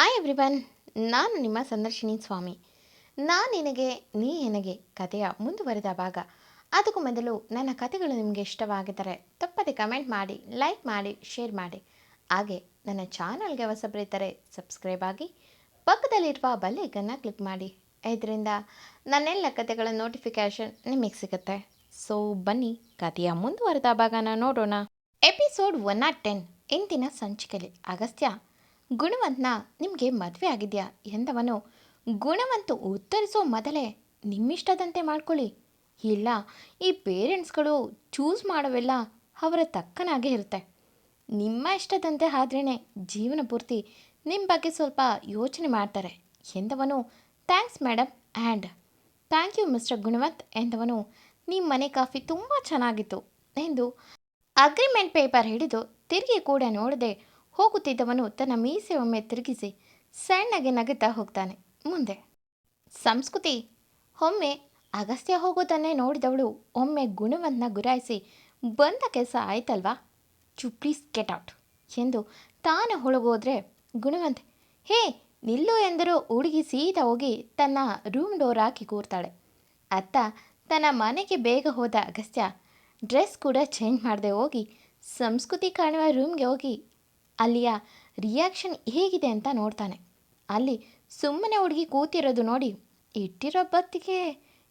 Hi everyone ನಾನು ನಿಮ್ಮ ಸಂದರ್ಶಿನಿ ಸ್ವಾಮಿ. ನಾನು ನಿನಗೆ, ನೀ ನನಗೆ ಕಥೆಯ ಮುಂದುವರೆದ ಭಾಗ. ಅದಕ್ಕೂ ಮೊದಲು ನನ್ನ ಕಥೆಗಳು ನಿಮಗೆ ಇಷ್ಟವಾಗಿದ್ದರೆ ತಪ್ಪದೆ ಕಮೆಂಟ್ ಮಾಡಿ, ಲೈಕ್ ಮಾಡಿ, ಶೇರ್ ಮಾಡಿ. ಹಾಗೆ ನನ್ನ ಚಾನಲ್ಗೆ ಹೊಸಬರಿದ್ದರೆ ಸಬ್ಸ್ಕ್ರೈಬ್ ಆಗಿ, ಪಕ್ಕದಲ್ಲಿರುವ ಬಲ್ಲೇಕನ್ನು ಕ್ಲಿಕ್ ಮಾಡಿ. ಇದರಿಂದ ನನ್ನೆಲ್ಲ ಕಥೆಗಳ ನೋಟಿಫಿಕೇಷನ್ ನಿಮಗೆ ಸಿಗುತ್ತೆ. ಸೊ ಬನ್ನಿ, ಕಥೆಯ ಮುಂದುವರೆದ ಭಾಗನ ನೋಡೋಣ. ಎಪಿಸೋಡ್ ಒನ್ ನಾಟ್ ಟೆನ್ ಇಂದಿನ ಸಂಚಿಕೆಯಲ್ಲಿ ಅಗಸ್ತ್ಯ ಗುಣವಂತನ ನಿಮಗೆ ಮದುವೆ ಆಗಿದೆಯಾ? ಎಂದವನು, ಗುಣವಂತು ಉತ್ತರಿಸೋ ಮೊದಲೇ ನಿಮ್ಮಿಷ್ಟದಂತೆ ಮಾಡ್ಕೊಳ್ಳಿ. ಇಲ್ಲ, ಈ ಪೇರೆಂಟ್ಸ್ಗಳು ಚೂಸ್ ಮಾಡೋವೆಲ್ಲ ಅವರ ತಕ್ಕನಾಗೇ ಇರುತ್ತೆ. ನಿಮ್ಮ ಇಷ್ಟದಂತೆ ಆದ್ರೇ ಜೀವನ ಪೂರ್ತಿ ನಿಮ್ಮ ಬಗ್ಗೆ ಸ್ವಲ್ಪ ಯೋಚನೆ ಮಾಡ್ತಾರೆ, ಎಂದವನು, thanks madam and thank you mister Gunwant, ಎಂದವನು ನಿಮ್ಮ ಮನೆ ಕಾಫಿ ತುಂಬ ಚೆನ್ನಾಗಿತ್ತು, ಎಂದು ಅಗ್ರಿಮೆಂಟ್ ಪೇಪರ್ ಹಿಡಿದು ತಿರುಗಿ ಕೂಡ ನೋಡದೆ ಹೋಗುತ್ತಿದ್ದವನು ತನ್ನ ಮೀಸೆ ಒಮ್ಮೆ ತಿರುಗಿಸಿ ಸಣ್ಣಗೆ ನಗುತ್ತಾ ಹೋಗ್ತಾನೆ. ಮುಂದೆ, ಸಂಸ್ಕೃತಿ, ಒಮ್ಮೆ ಅಗಸ್ತ್ಯ ಹೋಗೋದನ್ನೇ ನೋಡಿದವಳು ಒಮ್ಮೆ ಗುಣವನ್ನ ಗುರಾಯಿಸಿ, ಬಂದ ಕೆಲಸ ಆಯ್ತಲ್ವಾ? ಚು ಪ್ಲೀಸ್ ಗೆಟ್ ಔಟ್ ಎಂದು ತಾನು ಹೊಳಗೋದ್ರೆ ಗುಣವಂತ್, ಹೇ, ನಿಲ್ಲು ಎಂದರು ಹುಡುಗಿ ಸೀದಾ ಹೋಗಿ ತನ್ನ ರೂಮ್ ಡೋರ್ ಹಾಕಿ ಕೂರ್ತಾಳೆ. ಅತ್ತ ತನ್ನ ಮನೆಗೆ ಬೇಗ ಹೋದ ಅಗಸ್ತ್ಯ ಡ್ರೆಸ್ ಕೂಡ ಚೇಂಜ್ ಮಾಡದೆ ಹೋಗಿ ಸಂಸ್ಕೃತಿ ಕಾಣುವ ರೂಮ್ಗೆ ಹೋಗಿ ಅಲ್ಲಿಯ ರಿಯಾಕ್ಷನ್ ಹೇಗಿದೆ ಅಂತ ನೋಡ್ತಾನೆ. ಅಲ್ಲಿ ಸುಮ್ಮನೆ ಹುಡುಗಿ ಕೂತಿರೋದು ನೋಡಿ, ಇಟ್ಟಿರೋ ಬತ್ತಿಗೆ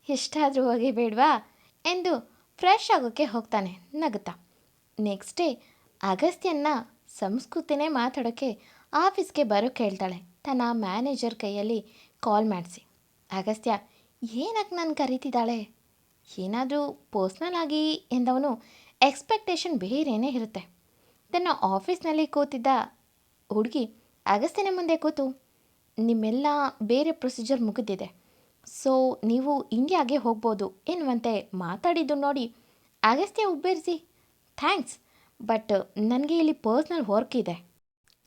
ಎಷ್ಟಾದರೂ ಹೋಗಿ ಬೇಡವಾ ಎಂದು ಫ್ರೆಶ್ ಆಗೋಕ್ಕೆ ಹೋಗ್ತಾನೆ ನಗುತ್ತಾ. ನೆಕ್ಸ್ಟ್ ಡೇ ಅಗಸ್ತ್ಯನ್ನ ಸಂಸ್ಕೃತಿನೇ ಮಾತಾಡೋಕ್ಕೆ ಆಫೀಸ್ಗೆ ಬರೋಕ್ಕೆ ಹೇಳ್ತಾಳೆ ತನ್ನ ಮ್ಯಾನೇಜರ್ ಕೈಯಲ್ಲಿ ಕಾಲ್ ಮಾಡಿಸಿ. ಅಗಸ್ತ್ಯ ಏನಕ್ಕೆ ನಾನು ಕರೀತಿದ್ದಾಳೆ? ಏನಾದರೂ ಪರ್ಸ್ನಲ್ ಆಗಿ? ಎಂದವನು ಎಕ್ಸ್ಪೆಕ್ಟೇಷನ್ ಬೇರೆಯೇ ಇರುತ್ತೆ. ತನ್ನ ಆಫೀಸ್ನಲ್ಲಿ ಕೂತಿದ್ದ ಹುಡುಗಿ ಅಗಸ್ತ್ಯನ ಮುಂದೆ ಕೂತು, ನಿಮ್ಮೆಲ್ಲ ಬೇರೆ ಪ್ರೊಸೀಜರ್ ಮುಗಿದಿದೆ. ಸೊ, ನೀವು ಇಂಡಿಯಾಗೆ ಹೋಗ್ಬೋದು ಎನ್ನುವಂತೆ ಮಾತಾಡಿದ್ದು ನೋಡಿ ಅಗಸ್ತ್ಯ ಉಬ್ಬೇರಿಸಿ, ಥ್ಯಾಂಕ್ಸ್, ಬಟ್ ನನಗೆ ಇಲ್ಲಿ ಪರ್ಸ್ನಲ್ ವರ್ಕ್ ಇದೆ.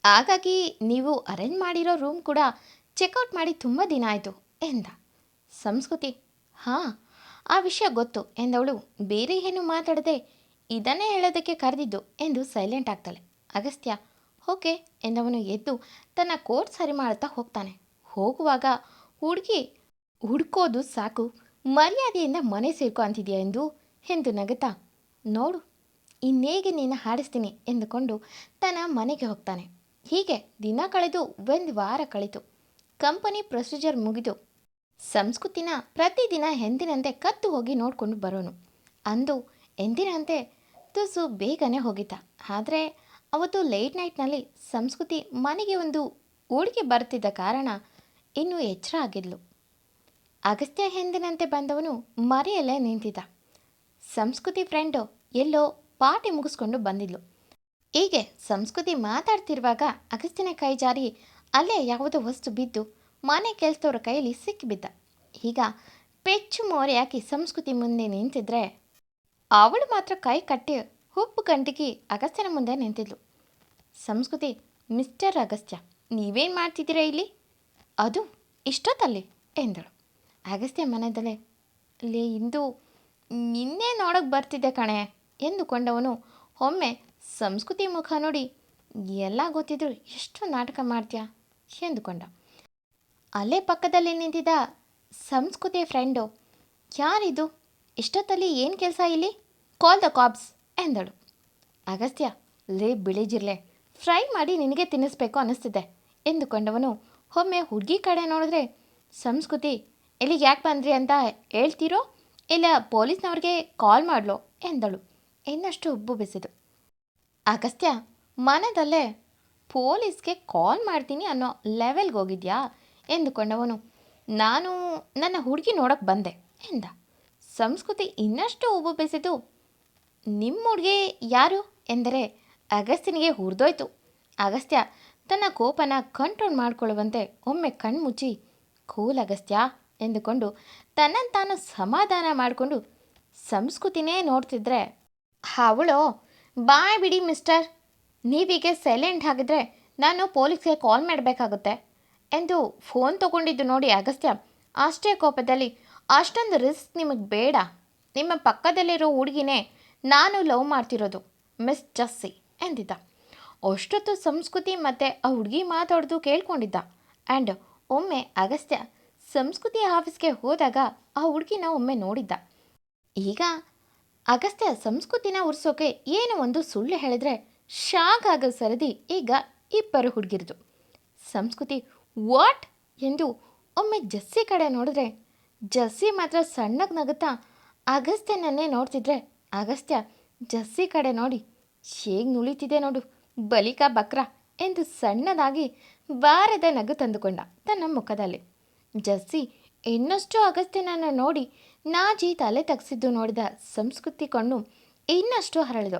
ಹಾಗಾಗಿ ನೀವು ಅರೇಂಜ್ ಮಾಡಿರೋ ರೂಮ್ ಕೂಡ ಚೆಕ್ಔಟ್ ಮಾಡಿ ತುಂಬ ದಿನ ಆಯಿತು ಎಂದ. ಸಂಸ್ಕೃತಿ, ಹಾಂ, ಆ ವಿಷಯ ಗೊತ್ತು ಎಂದವಳು ಬೇರೆ ಏನು ಮಾತಾಡದೆ ಇದನ್ನೇ ಹೇಳೋದಕ್ಕೆ ಕರೆದಿದ್ದು ಎಂದು ಸೈಲೆಂಟ್ ಆಗ್ತಾಳೆ. ಅಗಸ್ತ್ಯ, ಓಕೆ, ಎಂದವನು ಎದ್ದು ತನ್ನ ಕೋಟ್ ಸರಿ ಮಾಡುತ್ತಾ ಹೋಗ್ತಾನೆ. ಹೋಗುವಾಗ, ಹುಡುಗಿ, ಹುಡ್ಕೋದು ಸಾಕು. ಮರ್ಯಾದೆಯಿಂದ ಮನೆ ಸೇರ್ಕೊ ಅಂತಿದೆಯಾ ಎಂದು? ಎಂದು ನಗುತ್ತಾ, ನೋಡು, ಇನ್ನೇಗೆ ನೀನು ಹಾಡಿಸ್ತೀನಿ, ಎಂದುಕೊಂಡು ತನ್ನ ಮನೆಗೆ ಹೋಗ್ತಾನೆ. ಹೀಗೆ ದಿನ ಕಳೆದು ಒಂದು ವಾರ ಕಳೀತು. ಕಂಪನಿ ಪ್ರೊಸೀಜರ್ ಮುಗಿದು ಸಂಸ್ಕೃತಿನ ಪ್ರತಿದಿನ ಎಂದಿನಂತೆ ಕತ್ತು ಹೋಗಿ ನೋಡಿಕೊಂಡು ಬರೋನು. ಅಂದು ಎಂದಿನಂತೆ ತುಸು ಬೇಗನೆ ಹೋಗಿದ್ದ. ಆದರೆ ಅವತ್ತು ಲೇಟ್ ನೈಟ್ನಲ್ಲಿ ಸಂಸ್ಕೃತಿ ಮನೆಗೆ ಒಂದು ಹುಡುಗಿ ಬರ್ತಿದ್ದ ಕಾರಣ ಇನ್ನೂ ಎಚ್ಚರ ಆಗಿದ್ಲು. ಅಗಸ್ತ್ಯ ಹಿಂದಿನಂತೆ ಬಂದವನು ಮರೆಯಲ್ಲೇ ನಿಂತಿದ್ದ. ಸಂಸ್ಕೃತಿ ಫ್ರೆಂಡು ಎಲ್ಲೋ ಪಾರ್ಟಿ ಮುಗಿಸ್ಕೊಂಡು ಬಂದಿದ್ಲು. ಹೀಗೆ ಸಂಸ್ಕೃತಿ ಮಾತಾಡ್ತಿರುವಾಗ ಅಗಸ್ತ್ಯನ ಕೈ ಜಾರಿ ಅಲ್ಲೇ ಯಾವುದೋ ವಸ್ತು ಬಿದ್ದು ಮನೆ ಕೆಲಸದವ್ರ ಕೈಯಲ್ಲಿ ಸಿಕ್ಕಿಬಿದ್ದ. ಈಗ ಪೆಚ್ಚು ಮೋರೆ ಹಾಕಿ ಸಂಸ್ಕೃತಿ ಮುಂದೆ ನಿಂತಿದ್ರೆ ಅವಳು ಮಾತ್ರ ಕೈ ಕಟ್ಟಿ ಹುಪ್ಪು ಗಂಟಿಗೆ ಅಗಸ್ತ್ಯನ ಮುಂದೆ ನಿಂತಿದ್ಲು. ಸಂಸ್ಕೃತಿ, ಮಿಸ್ಟರ್ ಅಗಸ್ತ್ಯ, ನೀವೇನು ಮಾಡ್ತಿದ್ದೀರಾ ಇಲ್ಲಿ? ಅದು ಇಷ್ಟೊತ್ತಲ್ಲಿ ಎಂದಳು. ಅಗಸ್ತ್ಯ ಮನೆಯದಲ್ಲೇ ಲೇ, ಇಂದು ನಿನ್ನೆ ನೋಡೋಕೆ ಬರ್ತಿದ್ದೆ ಕಣೆ ಎಂದುಕೊಂಡವನು. ಒಮ್ಮೆ ಸಂಸ್ಕೃತಿ ಮುಖ ನೋಡಿ, ಎಲ್ಲ ಗೊತ್ತಿದ್ರು ಎಷ್ಟು ನಾಟಕ ಮಾಡ್ತೀಯಾ ಎಂದುಕೊಂಡ. ಅಲ್ಲೇ ಪಕ್ಕದಲ್ಲಿ ನಿಂತಿದ್ದ ಸಂಸ್ಕೃತಿಯ ಫ್ರೆಂಡು ಯಾರಿದು? ಇಷ್ಟೊತ್ತಲ್ಲಿ ಏನು ಕೆಲಸ ಇಲ್ಲಿ? ಕಾಲ್ ದ ಕಾಬ್ಸ್ ಎಂದಳು. ಅಗಸ್ತ್ಯ, ಲೇ ಬಿಳಿಜಿರ್ಲೆ ಫ್ರೈ ಮಾಡಿ ನಿನಗೆ ತಿನ್ನಿಸ್ಬೇಕು ಅನ್ನಿಸ್ತಿದೆ, ಎಂದುಕೊಂಡವನು. ಒಮ್ಮೆ ಹುಡುಗಿ ಕಡೆ ನೋಡಿದ್ರೆ, ಸಂಸ್ಕೃತಿ, ಎಲ್ಲಿಗೆ ಯಾಕೆ ಬಂದ್ರಿ ಅಂತ ಹೇಳ್ತೀರೋ, ಇಲ್ಲ ಪೊಲೀಸ್ನವ್ರಿಗೆ ಕಾಲ್ ಮಾಡಲೋ? ಎಂದಳು. ಇನ್ನಷ್ಟು ಉಬ್ಬು ಬಿಸಿದು. ಅಗಸ್ತ್ಯ, ಮನದಲ್ಲೇ ಪೊಲೀಸ್ಗೆ ಕಾಲ್ ಮಾಡ್ತೀನಿ ಅನ್ನೋ ಲೆವೆಲ್ಗೆ ಹೋಗಿದ್ಯಾ? ಎಂದುಕೊಂಡವನು. ನಾನು ನನ್ನ ಹುಡುಗಿ ನೋಡೋಕ್ಕೆ ಬಂದೆ, ಎಂದ. ಸಂಸ್ಕೃತಿ ಇನ್ನಷ್ಟು ಉಬ್ಬು ಬೆಸೆದು ನಿಮ್ಮ ಹುಡುಗಿ ಯಾರು? ಎಂದರೆ ಅಗಸ್ತ್ಯನಿಗೆ ಹುರಿದೋಯ್ತು. ಅಗಸ್ತ್ಯ ತನ್ನ ಕೋಪನ ಕಂಟ್ರೋಲ್ ಮಾಡಿಕೊಳ್ಳುವಂತೆ ಒಮ್ಮೆ ಕಣ್ಮುಚ್ಚಿ, ಕೂಲ್ ಅಗಸ್ತ್ಯ ಎಂದುಕೊಂಡು ತನ್ನನ್ನು ತಾನು ಸಮಾಧಾನ ಮಾಡಿಕೊಂಡು ಸಂಸ್ಕೃತಿನೇ ನೋಡ್ತಿದ್ರೆ ಅವಳು ಬಾಯ್ ಬಿಡಿ ಮಿಸ್ಟರ್. ನೀವೀಗೆ ಸೈಲೆಂಟ್ ಆಗಿದ್ರೆ ನಾನು ಪೊಲೀಸ್ಗೆ ಕಾಲ್ ಮಾಡಬೇಕಾಗುತ್ತೆ ಎಂದು ಫೋನ್ ತಗೊಂಡಿದ್ದು ನೋಡಿ ಅಗಸ್ತ್ಯ. ಅಷ್ಟೇ ಕೋಪದಲ್ಲಿ, ಅಷ್ಟೊಂದು ರಿಸ್ಕ್ ನಿಮಗೆ ಬೇಡ. ನಿಮ್ಮ ಪಕ್ಕದಲ್ಲಿರೋ ಹುಡುಗಿನೇ ನಾನು ಲವ್ ಮಾಡ್ತಿರೋದು, ಮಿಸ್ ಜಸ್ಸಿ ಎಂದಿದ್ದ. ಅಷ್ಟೊತ್ತು ಸಂಸ್ಕೃತಿ ಮತ್ತು ಆ ಹುಡುಗಿ ಮಾತಾಡೋದು ಕೇಳ್ಕೊಂಡಿದ್ದ. ಆ್ಯಂಡ್ ಒಮ್ಮೆ ಅಗಸ್ತ್ಯ ಸಂಸ್ಕೃತಿ ಆಫೀಸ್ಗೆ ಹೋದಾಗ ಆ ಹುಡುಗಿನ ಒಮ್ಮೆ ನೋಡಿದ್ದ. ಈಗ ಅಗಸ್ತ್ಯ ಸಂಸ್ಕೃತಿನ ಉರ್ಸೋಕೆ ಏನು ಒಂದು ಸುಳ್ಳು ಹೇಳಿದ್ರೆ ಶಾಕ್ ಆಗೋ ಸರದಿ ಈಗ ಇಬ್ಬರು ಹುಡುಗಿರ್ದು. ಸಂಸ್ಕೃತಿ ವಾಟ್ ಎಂದು ಒಮ್ಮೆ ಜಸ್ಸಿ ಕಡೆ ನೋಡಿದ್ರೆ, ಜಸ್ಸಿ ಮಾತ್ರ ಸಣ್ಣಗೆ ನಗುತ್ತಾ ಅಗಸ್ತ್ಯನನ್ನೇ ನೋಡ್ತಿದ್ರೆ ಅಗಸ್ತ್ಯ, ಜಸ್ಸಿ ಕಡೆ ನೋಡಿ. ಹೇಗೆ ನುಳಿತಿದೆ ನೋಡು. ಬಲಿಕ ಬಕ್ರ ಎಂದು ಸಣ್ಣದಾಗಿ ಬಾರದ ನಗು ತಂದುಕೊಂಡ ತನ್ನ ಮುಖದಲ್ಲಿ. ಜಸ್ಸಿ ಇನ್ನಷ್ಟು ಅಗಸ್ತ್ಯನನ್ನು ನೋಡಿ ನಾಜಿ ತಲೆ ತಗ್ಸಿದ್ದು ನೋಡಿದ ಸಂಸ್ಕೃತಿ ಕಣ್ಣು ಇನ್ನಷ್ಟು ಹರಳಿದು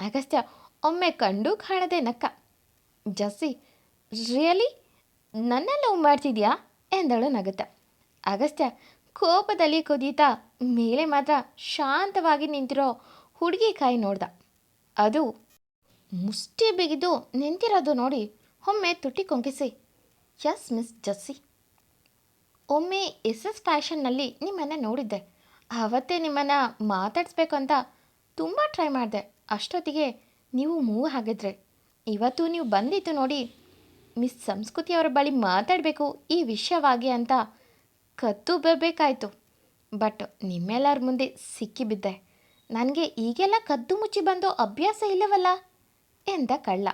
ಅಗಸ್ತ್ಯ ಒಮ್ಮೆ ಕಂಡು ಕಾಣದೆ ನಕ್ಕ. ಜಸ್ಸಿ, ರಿಯಲಿ? ನನ್ನ ಲವ್ ಮಾಡ್ತಿದ್ಯಾ? ಎಂದಳು ನಗುತ್ತ. ಅಗಸ್ತ್ಯ, ಕೋಪದಲ್ಲಿ ಕುದೀತಾ? ಮೇಲೆ ಮಾತ್ರ ಶಾಂತವಾಗಿ ನಿಂತಿರೋ ಹುಡುಗಿ ಕಾಯಿ ನೋಡ್ದ. ಅದು ಮುಷ್ಟಿ ಬಿಗಿದು ನಿಂತಿರೋದು ನೋಡಿ ಒಮ್ಮೆ ತುಟಿ ಕೊಂಕಿಸಿ ಎಸ್ ಮಿಸ್ ಜಸ್ಸಿ ಒಮ್ಮೆ ಎಸ್ ಎಸ್ ಫ್ಯಾಷನ್ನಲ್ಲಿ ನಿಮ್ಮನ್ನು ನೋಡಿದ್ದೆ. ಅವತ್ತೇ ನಿಮ್ಮನ್ನು ಮಾತಾಡಿಸ್ಬೇಕು ಅಂತ ತುಂಬ ಟ್ರೈ ಮಾಡಿದೆ. ಅಷ್ಟೊತ್ತಿಗೆ ನೀವು ಮೂವ್ ಆಗಿದ್ರೆ. ಇವತ್ತು ನೀವು ಬಂದಿತ್ತು ನೋಡಿ ಮಿಸ್ ಸಂಸ್ಕೃತಿ ಅವರ ಬಳಿ ಮಾತಾಡಬೇಕು ಈ ವಿಷಯವಾಗಿ ಅಂತ ಕತ್ತು ಬರಬೇಕಾಯ್ತು. ಬಟ್ ನಿಮ್ಮೆಲ್ಲರ ಮುಂದೆ ಸಿಕ್ಕಿಬಿದ್ದೆ ನನಗೆ ಈಗೆಲ್ಲ ಕದ್ದು ಮುಚ್ಚಿ ಬಂದು ಅಭ್ಯಾಸ ಇಲ್ಲವಲ್ಲ? ಎಂದ ಕಳ್ಳ.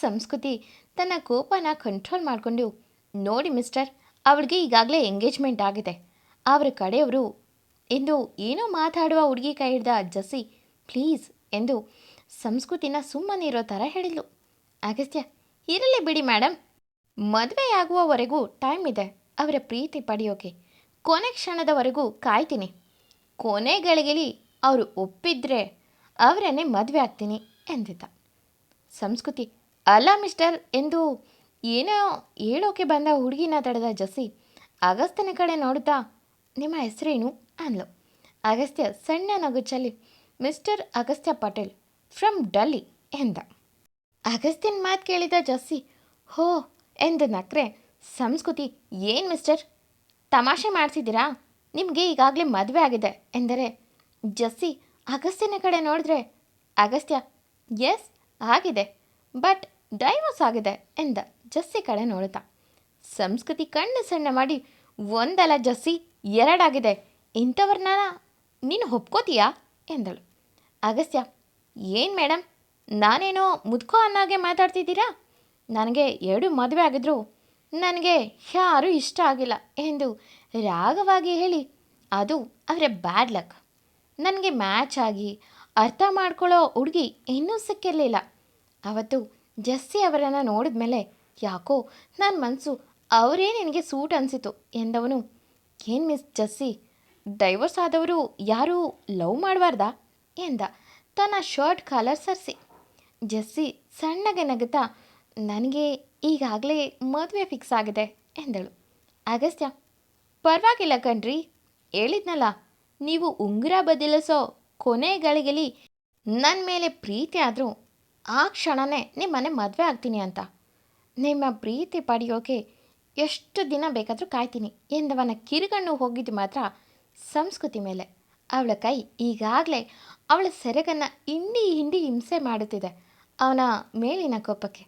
ಸಂಸ್ಕೃತಿ ತನ್ನ ಕೋಪನ ಕಂಟ್ರೋಲ್ ಮಾಡಿಕೊಂಡು, ನೋಡಿ ಮಿಸ್ಟರ್ ಅವಳಿಗೆ ಈಗಾಗಲೇ ಎಂಗೇಜ್ಮೆಂಟ್ ಆಗಿದೆ. ಅವರ ಕಡೆಯವರು ಎಂದು ಏನೋ ಮಾತಾಡುವ ಹುಡುಗಿ ಕೈ ಹಿಡ್ದ ಜಸಿ ಪ್ಲೀಸ್ ಎಂದು ಸಂಸ್ಕೃತಿನ ಸುಮ್ಮನೆ ಇರೋ ಥರ ಹೇಳಿದ್ಲು. ಅಗಸ್ತ್ಯ, ಇರಲಿ ಬಿಡಿ ಮೇಡಮ್ ಮದುವೆಯಾಗುವವರೆಗೂ ಟೈಮ್ ಇದೆ. ಅವರ ಪ್ರೀತಿ ಪಡೆಯೋಕೆ. ಕೊನೆ ಕ್ಷಣದವರೆಗೂ ಕಾಯ್ತೀನಿ. ಕೊನೆ ಗಳಿಗೆಲಿ ಅವರು ಒಪ್ಪಿದ್ರೆ ಅವರನ್ನೇ ಮದುವೆ ಆಗ್ತೀನಿ ಎಂದಿದ್ದ. ಸಂಸ್ಕೃತಿ, ಅಲ್ಲ ಮಿಸ್ಟರ್, ಎಂದು ಏನೋ ಹೇಳೋಕೆ ಬಂದ ಹುಡುಗಿನ ತಡೆದ ಜಸಿ ಅಗಸ್ತ್ಯನ ಕಡೆ ನೋಡುತ್ತಾ, ನಿಮ್ಮ ಹೆಸರೇನು? ಅಂದ್ಲು. ಅಗಸ್ತ್ಯ ಸಣ್ಣ ನಗುಚ್ಚಲ್ಲಿ ಚೆಲ್ಲಿ ಮಿಸ್ಟರ್ ಅಗಸ್ತ್ಯ ಪಟೇಲ್, ಫ್ರಮ್ ಡೆಲ್ಲಿ, ಎಂದ. ಅಗಸ್ತ್ಯನ ಮಾತು ಕೇಳಿದ ಜಸ್ಸಿ, ಹೋ, ಎಂದು ನಕ್ರೆ, ಸಂಸ್ಕೃತಿ, ಏನು ಮಿಸ್ಟರ್? ತಮಾಷೆ ಮಾಡ್ತಿದ್ದೀರಾ? ನಿಮಗೆ ಈಗಾಗಲೇ ಮದುವೆ ಆಗಿದೆ ಎಂದರೆ, ಜಸ್ಸಿ ಅಗಸ್ತ್ಯನ ಕಡೆ ನೋಡಿದ್ರೆ, ಅಗಸ್ತ್ಯ, ಎಸ್, ಆಗಿದೆ, ಬಟ್ ಡೈವೋರ್ಸ್ ಆಗಿದೆ ಎಂದ ಜಸ್ಸಿ ಕಡೆ ನೋಡುತ್ತಾ. ಸಂಸ್ಕೃತಿ ಕಣ್ಣು ಸಣ್ಣ ಮಾಡಿ, ಒಂದಲ್ಲ ಜಸ್ಸಿ, ಎರಡಾಗಿದೆ ಇಂಥವ್ರನ್ನ ನೀನು ಒಪ್ಕೋತೀಯಾ? ಎಂದಳು. ಅಗಸ್ತ್ಯ, ಏನು ಮೇಡಮ್ ನಾನೇನೋ ಮುದ್ಕೋ ಅನ್ನೋಗೆ ಮಾತಾಡ್ತಿದ್ದೀರಾ? ನನಗೆ ಎರಡು ಮದುವೆ ಆಗಿದ್ರು ನನಗೆ ಯಾರೂ ಇಷ್ಟ ಆಗಿಲ್ಲ ಎಂದು ರಾಗವಾಗಿ ಹೇಳಿ, ಅದು ಅವರ ಬ್ಯಾಡ್ ಲಕ್ ನನಗೆ ಮ್ಯಾಚ್ ಆಗಿ ಅರ್ಥ ಮಾಡ್ಕೊಳ್ಳೋ ಹುಡುಗಿ ಇನ್ನೂ ಸಿಕ್ಕಿರಲಿಲ್ಲ. ಅವತ್ತು ಜಸ್ಸಿ ಅವರನ್ನು ನೋಡಿದ ಮೇಲೆ ಯಾಕೋ ನನ್ನ ಮನಸ್ಸು ಅವರೇ ನಿನಗೆ ಸೂಟ್ ಅನಿಸಿತು ಎಂದವನು, ಏನು ಮಿಸ್ ಜಸ್ಸಿ ಡೈವರ್ಸ್ ಆದವರು ಯಾರೂ ಲವ್ ಮಾಡಬಾರ್ದಾ? ಎಂದ, ತನ್ನ ಶರ್ಟ್ ಕಾಲರ್ ಸರಿಸಿ. ಜಸ್ಸಿ ಸಣ್ಣಗೆ ನಗುತ್ತಾ ನನಗೆ ಈಗಾಗಲೇ ಮದುವೆ ಫಿಕ್ಸ್ ಆಗಿದೆ ಎಂದಳು. ಅಗಸ್ತ್ಯ, ಪರವಾಗಿಲ್ಲ ಕಣ್ರಿ. ಹೇಳಿದ್ನಲ್ಲ, ನೀವು ಉಂಗುರ ಬದಲಿಸೋ ಕೊನೆ ಗಳಿಗೆಲಿ ನನ್ನ ಮೇಲೆ ಪ್ರೀತಿ ಆದರೂ ಆ ಕ್ಷಣನೇ ನಿಮ್ಮನೆ ಮದುವೆ ಆಗ್ತೀನಿ ಅಂತ. ನಿಮ್ಮ ಪ್ರೀತಿ ಪಡೆಯೋಕೆ ಎಷ್ಟು ದಿನ ಬೇಕಾದರೂ ಕಾಯ್ತೀನಿ ಎಂದವನ ಕಿರುಗಣ್ಣು ಹೋಗಿದ್ದು ಮಾತ್ರ ಸಂಸ್ಕೃತಿ ಮೇಲೆ. ಅವಳ ಕೈ ಈಗಾಗಲೇ ಅವಳ ಸೆರಗನ್ನು ಹಿಂಡಿ ಹಿಂಡಿ ಹಿಂಸೆ ಮಾಡುತ್ತಿದೆ ಅವನ ಮೇಲಿನ ಕೋಪಕ್ಕೆ.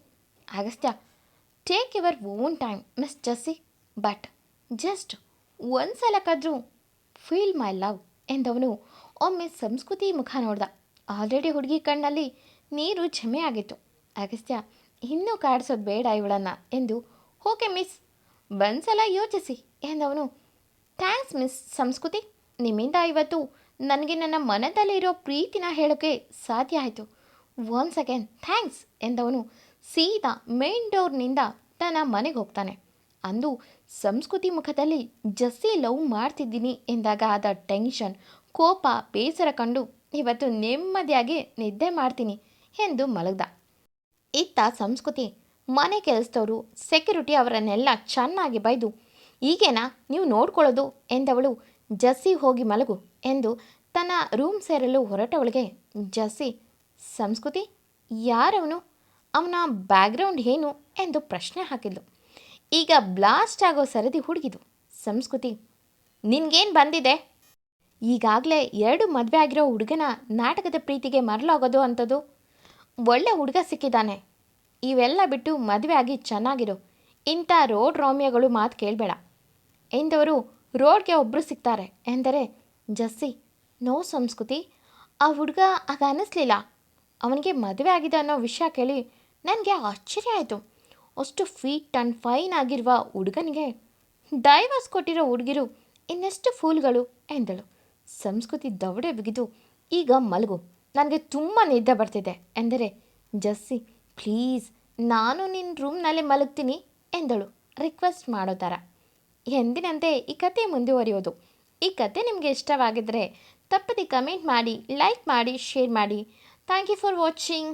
Agastya take your own time miss Jassi but just ಒಂದ್ಸಲಕ್ಕಾದ್ರೂ feel my love ಎಂದವನು ಒಮ್ಮೆ ಸಂಸ್ಕೃತಿ ಮುಖ ನೋಡ್ದ ಆಲ್ರೆಡಿ ಹುಡುಗಿ ಕಣ್ಣಲ್ಲಿ ನೀರು ಆಗಿತ್ತು ಅಗಸ್ತ್ಯ ಇನ್ನೂ ಕಾಡಿಸೋದು ಬೇಡ ಇವಳನ್ನು ಎಂದು ಓಕೆ ಮಿಸ್ ಒಂದ್ಸಲ ಯೋಚಿಸಿ ಎಂದವನು ಥ್ಯಾಂಕ್ಸ್ ಮಿಸ್ ಸಂಸ್ಕೃತಿ ನಿಮ್ಮಿಂದ ಇವತ್ತು ನನಗೆ ನನ್ನ ಮನದಲ್ಲಿರೋ ಪ್ರೀತಿನ ಹೇಳೋಕ್ಕೆ ಸಾಧ್ಯ ಆಯಿತು ಒನ್ಸ್ ಅಗೇನ್ ಥ್ಯಾಂಕ್ಸ್ ಎಂದವನು ಸೀದಾ ಮೇನ್ ಡೋರ್ನಿಂದ ತನ್ನ ಮನೆಗೆ ಹೋಗ್ತಾನೆ. ಅಂದು ಸಂಸ್ಕೃತಿ ಮುಖದಲ್ಲಿ ಜಸ್ಸಿ ಲವ್ ಮಾಡ್ತಿದ್ದೀನಿ ಎಂದಾಗ ಆದ ಟೆನ್ಷನ್, ಕೋಪ, ಬೇಸರ ಕಂಡು ಇವತ್ತು ನೆಮ್ಮದಿಯಾಗಿ ನಿದ್ದೆ ಮಾಡ್ತೀನಿ ಎಂದು ಮಲಗ್ದ. ಇತ್ತ ಸಂಸ್ಕೃತಿ ಮನೆ ಕೆಲಸದವರು ಸೆಕ್ಯೂರಿಟಿ ಅವರನ್ನೆಲ್ಲ ಚೆನ್ನಾಗಿ ಬೈದು, ಈಗೇನಾ ನೀವು ನೋಡ್ಕೊಳ್ಳೋದು ಎಂದವಳು ಜಸ್ಸಿ ಹೋಗಿ ಮಲಗು ಎಂದು ತನ್ನ ರೂಮ್ ಸೇರಲು ಹೊರಟವಳಿಗೆ, ಜಸ್ಸಿ, ಸಂಸ್ಕೃತಿ, ಯಾರವನು? ಅವನ ಬ್ಯಾಕ್ಗ್ರೌಂಡ್ ಏನು ಎಂದು ಪ್ರಶ್ನೆ ಹಾಕಿದ್ಲು. ಈಗ ಬ್ಲಾಸ್ಟ್ ಆಗೋ ಸರದಿ ಹುಡುಗಿದು. ಸಂಸ್ಕೃತಿ, ನಿನಗೇನು ಬಂದಿದೆ? ಈಗಾಗಲೇ ಎರಡು ಮದುವೆ ಆಗಿರೋ ಹುಡುಗನ ನಾಟಕದ ಪ್ರೀತಿಗೆ ಮರಳಾಗೋದು ಅಂಥದ್ದು ಒಳ್ಳೆ ಹುಡುಗ ಸಿಕ್ಕಿದ್ದಾನೆ ಇವೆಲ್ಲ ಬಿಟ್ಟು ಮದುವೆ ಆಗಿ ಚೆನ್ನಾಗಿರು. ಇಂಥ ರೋಡ್ ರೋಮ್ಯಗಳು ಮಾತು ಕೇಳಬೇಡ. ಎಂದವರು ರೋಡ್ಗೆ ಒಬ್ಬರು ಸಿಗ್ತಾರೆ ಎಂದರೆ ಜಸ್ಸಿ. ನೋ ಸಂಸ್ಕೃತಿ, ಆ ಹುಡುಗ ಆಗ ಅನ್ನಿಸ್ಲಿಲ್ಲ ಅವನಿಗೆ ಮದುವೆ ಆಗಿದೆ ಅನ್ನೋ ವಿಷಯ ಕೇಳಿ ನನಗೆ ಆಶ್ಚರ್ಯ ಆಯಿತು. ಅಷ್ಟು ಫೀಟ್ ಆ್ಯಂಡ್ ಫೈನ್ ಆಗಿರುವ ಹುಡುಗನಿಗೆ ಡೈವರ್ಸ್ ಕೊಟ್ಟಿರೋ ಹುಡುಗಿರು ಇನ್ನೆಷ್ಟು ಫೂಲ್ಗಳು ಎಂದಳು. ಸಂಸ್ಕೃತಿ ದವಡೆ ಬಿಗಿದು ಈಗ ಮಲಗು. ನನಗೆ ತುಂಬ ನಿದ್ದೆ ಬರ್ತಿದೆ ಎಂದರೆ, ಜಸ್ಸಿ ಪ್ಲೀಸ್ ನಾನು ನಿನ್ನ ರೂಮ್ನಲ್ಲಿ ಮಲಗ್ತೀನಿ ಎಂದಳು ರಿಕ್ವೆಸ್ಟ್ ಮಾಡೋ ಥರ. ಎಂದಿನಂತೆ ಈ ಕತೆ ಮುಂದುವರಿಯೋದು. ಈ ಕತೆ ನಿಮಗೆ ಇಷ್ಟವಾಗಿದ್ದರೆ ತಪ್ಪದೆ ಕಮೆಂಟ್ ಮಾಡಿ ಲೈಕ್ ಮಾಡಿ ಶೇರ್ ಮಾಡಿ. Thank you for watching